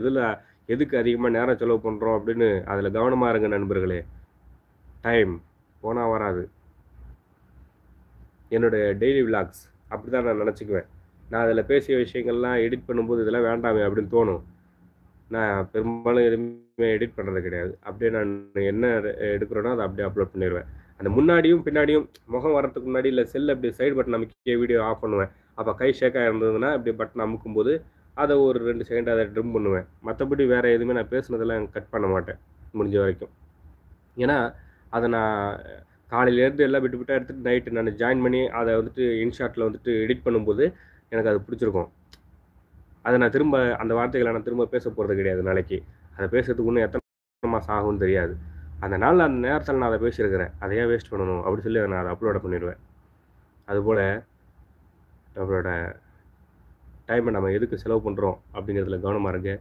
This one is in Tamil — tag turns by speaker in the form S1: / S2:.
S1: இதில் எதுக்கு அதிகமாக நேரம் செலவு பண்ணுறோம் அப்படின்னு அதில் கவனமாக இருங்க நண்பர்களே. டைம் போனால் வராது. என்னுடைய டெய்லி விலாக்ஸ் அப்படி தான் நான் நினச்சிக்குவேன். நான் அதில் பேசிய விஷயங்கள்லாம் எடிட் பண்ணும்போது இதெல்லாம் வேண்டாமே அப்படின்னு தோணும். நான் பெரும்பாலும் எதுவுமே எடிட் பண்ணுறது கிடையாது. அப்படியே நான் என்ன எடுக்கிறேனோ அதை அப்படியே அப்லோட் பண்ணிடுவேன் அந்த முன்னாடியும் பின்னாடியும் முகம் வரதுக்கு முன்னாடி இல்லை செல் அப்படி சைடு பட்டன் அமைக்க வீடியோ ஆஃப் பண்ணுவேன். அப்போ கை ஷேக்காக இருந்ததுன்னா இப்படி பட்டன் அமுக்கும்போது அதை ஒரு ரெண்டு செகண்ட் அதை ட்ரிம் பண்ணுவேன். மற்றபடி வேறு எதுவுமே நான் பேசுனதெல்லாம் கட் பண்ண மாட்டேன் முடிஞ்ச வரைக்கும். ஏன்னா அதை நான் காலையிலேருந்து எல்லாம் விட்டு விட்டு எடுத்துகிட்டு நைட்டு நான் ஜாயின் பண்ணி அதை வந்துட்டு இன்ஷாட்டில் வந்துட்டு எடிட் பண்ணும்போது எனக்கு அது பிடிச்சிருக்கும். அதை நான் திரும்ப அந்த வார்த்தைகளை நான் திரும்ப பேச போகிறது கிடையாது நாளைக்கு. அதை பேசுறதுக்கு இன்னும் எத்தனை மாதம் ஆகும்னு தெரியாது. அந்த நாளில் அந்த நேரத்தில் நான் அதை பேசியிருக்கிறேன். அதையே வேஸ்ட் பண்ணணும் அப்படி சொல்லி நான் அதை அப்லோட பண்ணிடுவேன். அதுபோல் நம்மளோட டைமை நம்ம எதுக்கு செலவு பண்ணுறோம் அப்படிங்கிறதுல கவனமாக இருங்க.